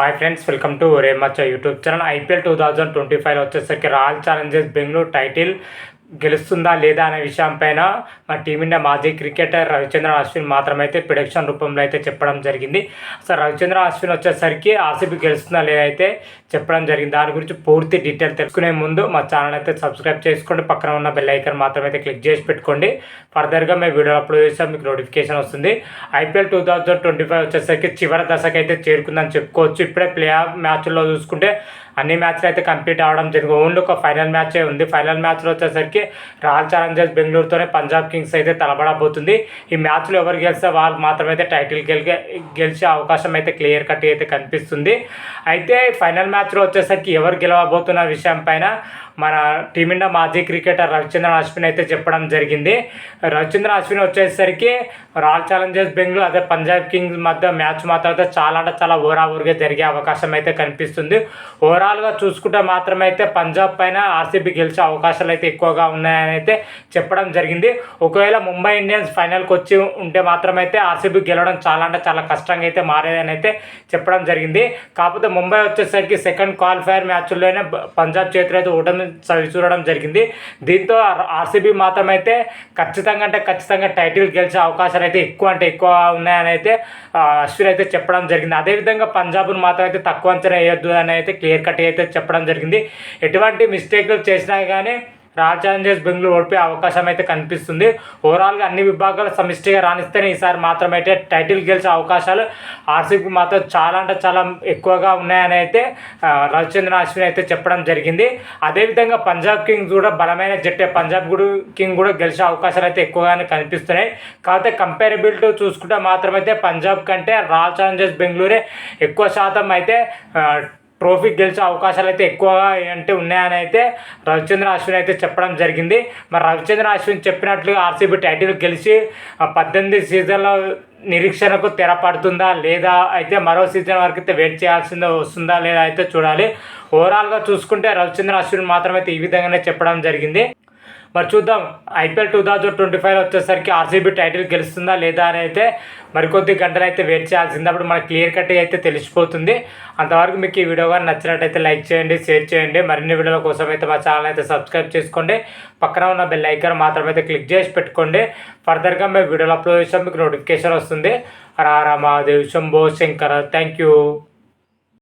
Hi friends welcome to రేమచ్చ YouTube channel IPL two thousand twenty five వచ్చేసరికి royal Challengers Bengaluru title గెలుస్తుందా లేదా అనే విషయం పైన మా టీమిండియా మాజీ క్రికెటర్ రవిచంద్ర అశ్విన్ మాత్రమైతే ప్రొడక్షన్ రూపంలో అయితే చెప్పడం జరిగింది. అసలు రవిచంద్ర అశ్విన్ వచ్చేసరికి ఆర్సీబీ గెలుస్తుందా లేదా అయితే చెప్పడం జరిగింది. దాని గురించి పూర్తి డీటెయిల్ తెలుసుకునే ముందు మా ఛానల్ అయితే సబ్స్క్రైబ్ చేసుకోండి. పక్కన ఉన్న బెల్ ఐకన్ మాత్రమైతే క్లిక్ చేసి పెట్టుకోండి. ఫర్దర్గా మేము వీడియో అప్లోడ్ చేసాం మీకు నోటిఫికేషన్ వస్తుంది. IPL two thousand twenty five వచ్చేసరికి చివరి దశకైతే చేరుకుందని చెప్పుకోవచ్చు. ఇప్పుడే ప్లే ఆఫ్ మ్యాచ్లో చూసుకుంటే అన్ని మ్యాచ్లు అయితే కంప్లీట్ అవడం జరిగింది. ఓన్లీ ఒక ఫైనల్ మ్యాచే ఉంది. ఫైనల్ మ్యాచ్లో వచ్చేసరికి రాయల్ ఛాలెంజర్స్ బెంగళూరుతోనే పంజాబ్ కింగ్స్ అయితే తలబడబోతుంది. ఈ మ్యాచ్లో ఎవరు గెలిస్తే వాళ్ళు మాత్రమే అయితే టైటిల్ గెలిగే గెలిచే అవకాశం అయితే క్లియర్ కట్ అయితే కనిపిస్తుంది. అయితే ఫైనల్ మ్యాచ్లో వచ్చేసరికి ఎవరు గెలవబోతున్న విషయం పైన మన టీమిండియా మాజీ క్రికెటర్ రవిచంద్రన్ అశ్విన్ అయితే చెప్పడం జరిగింది. రవిచంద్రన్ అశ్విన్ వచ్చేసరికి రాయల్ ఛాలెంజర్స్ బెంగళూరు అదే పంజాబ్ కింగ్స్ మధ్య మ్యాచ్ మాత్రం అయితే చాలా అంటే చాలా ఓవరావర్గా జరిగే అవకాశం అయితే కనిపిస్తుంది. ఓవరాల్గా చూసుకుంటే మాత్రమైతే పంజాబ్ పైన ఆర్సీబీ గెలిచే అవకాశాలు అయితే ఎక్కువగా ఉన్నాయని అయితే చెప్పడం జరిగింది. ఒకవేళ ముంబై ఇండియన్స్ ఫైనల్కి వచ్చి ఉంటే మాత్రం అయితే ఆర్సీబీ గెలవడం చాలా అంటే చాలా కష్టంగా అయితే మారేదని అయితే చెప్పడం జరిగింది. కాకపోతే ముంబై వచ్చేసరికి సెకండ్ క్వాలిఫైర్ మ్యాచ్లోనే పంజాబ్ చేతులు అయితే ఓటమి చూడడం జరిగింది. దీంతో ఆర్సీబీ మాత్రం అయితే ఖచ్చితంగా అంటే ఖచ్చితంగా టైటిల్ గెలిచే అవకాశాలు అయితే ఎక్కువ అంటే ఎక్కువ ఉన్నాయని అయితే అశ్విన్ అయితే చెప్పడం జరిగింది. అదేవిధంగా పంజాబ్ను మాత్రం అయితే తక్కువ అంచనా వేయొద్దు అని అయితే క్లియర్ కట్ అయితే చెప్పడం జరిగింది. ఎటువంటి మిస్టేక్లు చేసినా కానీ రాయల్ ఛాలెంజర్స్ బెంగళూరు ఓడిపోయే అవకాశం అయితే కనిపిస్తుంది ఓవరాల్గా అన్ని విభాగాలు సమిష్టిగా రాణిస్తేనే ఈసారి మాత్రం అయితే టైటిల్ గెలిచే అవకాశాలు ఆర్సీబీ మాత్రం చాలా అంటే చాలా ఎక్కువగా ఉన్నాయని అయితే రవిచంద్రన్ అశ్విన్ అయితే చెప్పడం జరిగింది. అదేవిధంగా పంజాబ్ కింగ్స్ కూడా బలమైన జట్టే. పంజాబ్ కూడా కింగ్ కూడా గెలిచే అవకాశాలు అయితే ఎక్కువగానే కనిపిస్తున్నాయి. కాకపోతే కంపేరబిలిటీ చూసుకుంటే మాత్రమైతే పంజాబ్ కంటే రాయల్ ఛాలెంజర్స్ బెంగళూరే ఎక్కువ శాతం అయితే ట్రోఫీ గెలిచే అవకాశాలు అయితే ఎక్కువగా అంటే ఉన్నాయని అయితే రవిచంద్ర అశ్విన్ అయితే చెప్పడం జరిగింది. మరి రవిచంద్ర అశ్విన్ చెప్పినట్లు ఆర్సీబీ టైటిల్ గెలిచి పద్దెనిమిది సీజన్లో నిరీక్షణకు తెరపడుతుందా లేదా అయితే మరో సీజన్ వరకు అయితే వెయిట్ చేయాల్సిందే వస్తుందా లేదా అయితే చూడాలి. ఓవరాల్గా చూసుకుంటే రవిచంద్ర అశ్విన్ మాత్రమైతే ఈ విధంగానే చెప్పడం జరిగింది. మరి చూద్దాం. IPL two thousand twenty five వచ్చేసరికి ఆర్సీబీ టైటిల్ గెలుస్తుందా లేదా అని అయితే మరికొద్ది గంటలు అయితే వెయిట్ చేయాల్సింది. అప్పుడు మనకు క్లియర్ కట్ అయితే తెలిసిపోతుంది. అంతవరకు మీకు ఈ వీడియో కానీ నచ్చినట్టయితే లైక్ చేయండి షేర్ చేయండి. మరిన్ని వీడియోల కోసం అయితే మా ఛానల్ అయితే సబ్స్క్రైబ్ చేసుకోండి. పక్కన ఉన్న బెల్ ఐకాన్ మాత్రం అయితే క్లిక్ చేసి పెట్టుకోండి. ఫర్దర్గా మేము వీడియోలు అప్లోడ్ చేసాం మీకు నోటిఫికేషన్ వస్తుంది. రారా మహాదేవ్ శంభో శంకర థ్యాంక్ యూ.